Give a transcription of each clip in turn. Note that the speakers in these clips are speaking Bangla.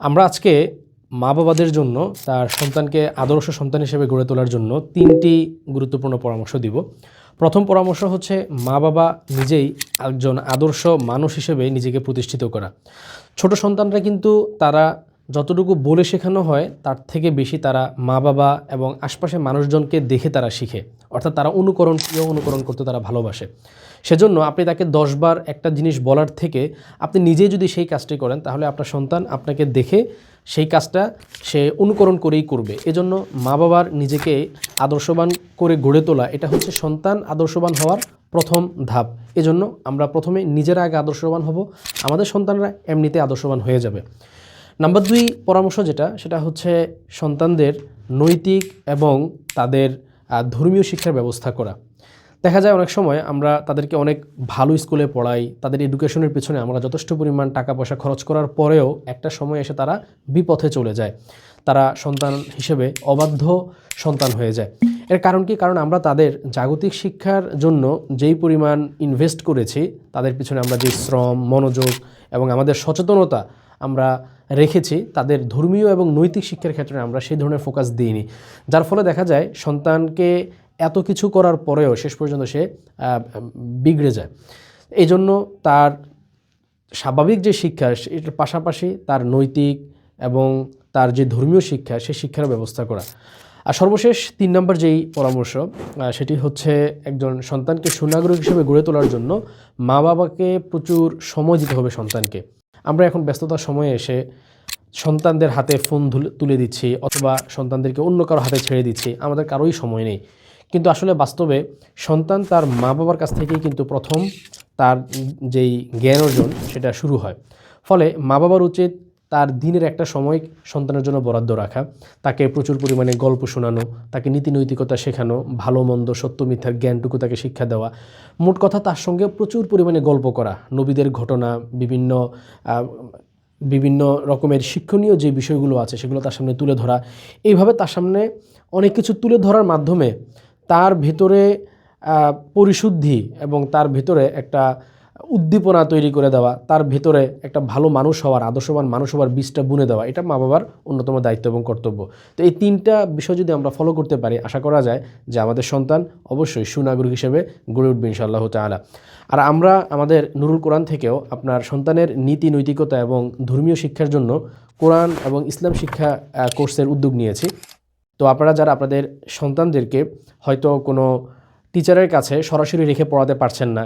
আমরা আজকে মা বাবাদের জন্য, তার সন্তানকে আদর্শ সন্তান হিসেবে গড়ে তোলার জন্য তিনটি গুরুত্বপূর্ণ পরামর্শ দিব। প্রথম পরামর্শ হচ্ছে মা বাবা নিজেই একজন আদর্শ মানুষ হিসেবে নিজেকে প্রতিষ্ঠিত করা। ছোট সন্তানরা কিন্তু তারা যতটুকু বলে শেখানো হয়, তার থেকে বেশি তারা মা বাবা এবং আশপাশের মানুষজনকে দেখে তারা শিখে। অর্থাৎ তারা অনুকরণ প্রিয় অনুকরণ করতে তারা ভালোবাসে। সেজন্য আপনি তাকে দশবার একটা জিনিস বলার থেকে আপনি নিজেই যদি সেই কাজটি করেন, তাহলে আপনার সন্তান আপনাকে দেখে সেই কাজটা সে অনুকরণ করেই করবে। এজন্য মা বাবার নিজেকে আদর্শবান করে গড়ে তোলা, এটা হচ্ছে সন্তান আদর্শবান হওয়ার প্রথম ধাপ। এজন্য আমরা প্রথমে নিজেরা আগে আদর্শবান হব, আমাদের সন্তানরা এমনিতে আদর্শবান হয়ে যাবে। নাম্বার দুই পরামর্শ যেটা, সেটা হচ্ছে সন্তানদের নৈতিক এবং তাদের ধর্মীয় শিক্ষার ব্যবস্থা করা। দেখা যায় অনেক সময় আমরা তাদেরকে অনেক ভালো স্কুলে পড়াই, তাদের এডুকেশনের পিছনে আমরা যথেষ্ট পরিমাণ টাকা পয়সা খরচ করার পরেও একটা সময় এসে তারা বিপথে চলে যায়। তারা সন্তান হিসেবে অবাধ্য সন্তান হয়ে যায়। এর কারণ কি? কারণ আমরা তাদের জাগতিক শিক্ষার জন্য যেই পরিমাণ ইনভেস্ট করেছি, তাদের পিছনে আমরা যে শ্রম, মনোযোগ এবং আমাদের সচেতনতা আমরা রেখেছি, তাদের ধর্মীয় এবং নৈতিক শিক্ষার ক্ষেত্রে আমরা সেই ধরনের ফোকাস দিইনি। যার ফলে দেখা যায়, সন্তানকে এত কিছু করার পরেও শেষ পর্যন্ত সে বিগড়ে যায়। এই জন্য তার স্বাভাবিক যে শিক্ষা এটার পাশাপাশি তার নৈতিক এবং তার যে ধর্মীয় শিক্ষা সেই শিক্ষার ব্যবস্থা করা। আর সর্বশেষ তিন নম্বর যেই পরামর্শ সেটি হচ্ছে একজন সন্তানকে সুনাগরিক হিসেবে গড়ে তোলার জন্য মা বাবাকে প্রচুর সময় দিতে হবে সন্তানকে। আমরা এখন ব্যস্ততার সময়ে এসে সন্তানদের হাতে ফোন তুলে দিচ্ছি অথবা সন্তানদেরকে অন্য কারও হাতে ছেড়ে দিচ্ছি, আমাদের কারোই সময় নেই। কিন্তু আসলে বাস্তবে সন্তান তার মা বাবার কাছ থেকেই কিন্তু প্রথম তার যেই জ্ঞান অর্জন সেটা শুরু হয়। ফলে মা বাবার উচিত তার দিনের একটা সময় সন্তানের জন্য বরাদ্দ রাখা, তাকে প্রচুর পরিমাণে গল্প শোনানো, তাকে নীতি নৈতিকতা শেখানো, ভালো, মন্দ, সত্য মিথ্যার জ্ঞানটুকু তাকে শিক্ষা দেওয়া, মোট কথা তার সঙ্গে প্রচুর পরিমাণে গল্প করা, নবীদের ঘটনা, বিভিন্ন বিভিন্ন রকমের শিক্ষণীয় যে বিষয়গুলো আছে সেগুলো তার সামনে তুলে ধরা, এইভাবে তার সামনে অনেক কিছু তুলে ধরার মাধ্যমে তার ভেতরে পরিশুদ্ধি এবং তার ভেতরে একটা উদ্দীপনা তৈরি করে দেওয়া, তার ভেতরে একটা ভালো মানুষ হওয়ার, আদর্শবান মানুষ হওয়ার বীজটা বুনে দেওয়া, এটা মা বাবার অন্যতম দায়িত্ব এবং কর্তব্য। তো এই তিনটা বিষয় যদি আমরা ফলো করতে পারি, আশা করা যায় যে আমাদের সন্তান অবশ্যই সুনাগরিক হিসেবে গড়ে উঠবে ইনশাআল্লাহ তাআলা। আর আমরা, আমাদের নুরুল কোরআন থেকেও আপনার সন্তানের নীতি, নৈতিকতা এবং ধর্মীয় শিক্ষার জন্য কোরআন এবং ইসলাম শিক্ষা কোর্সের উদ্যোগ নিয়েছি। তো আপনারা যারা আপনাদের সন্তানদেরকে হয়তো কোনো টিচারের কাছে সরাসরি রেখে পড়াতে পারছেন না,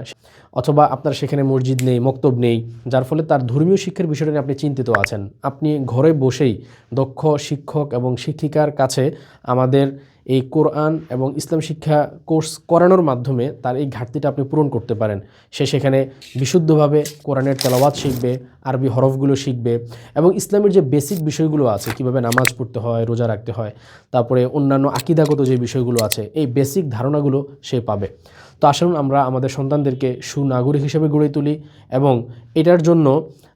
অথবা আপনার সেখানে মসজিদ নেই, মক্তব নেই, যার ফলে তার ধর্মীয় শিক্ষার বিষয়টা নিয়ে আপনি চিন্তিত আছেন। আপনি ঘরে বসেই দক্ষ শিক্ষক এবং শিক্ষিকার কাছে আমাদের এই কোরআন এবং ইসলাম শিক্ষা কোর্স করানোর মাধ্যমে তার এই ঘাটতিটা আপনি পূরণ করতে পারেন। সে সেখানে বিশুদ্ধভাবে কোরআনের তেলাওয়াত শিখবে, আরবি হরফগুলো শিখবে এবং ইসলামের যে বেসিক বিষয়গুলো আছে, কীভাবে নামাজ পড়তে হয়, রোজা রাখতে হয়, তারপরে অন্যান্য আকিদাগত যে বিষয়গুলো আছে, এই বেসিক ধারণাগুলো সে পাবে। তো আসুন আমরা আমাদের সন্তানদেরকে সুনাগরিক হিসেবে গড়ে তুলি এবং এটার জন্য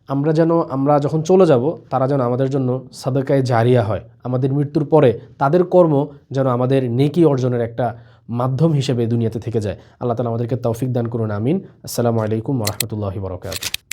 আমরা যেন, আমরা যখন চলে যাব, তারা যেন আমাদের জন্য সাদাকায় জারিয়া হয়। আমাদের মৃত্যুর পরে তাদের কর্ম যেন আমাদের নেকি অর্জনের একটা মাধ্যম হিসেবে দুনিয়াতে থেকে যায়। আল্লাহ তালা আমাদেরকে তৌফিক দান করুন, আমিন। আসসালামু আলাইকুম রহমতুল্লাহি বরকাত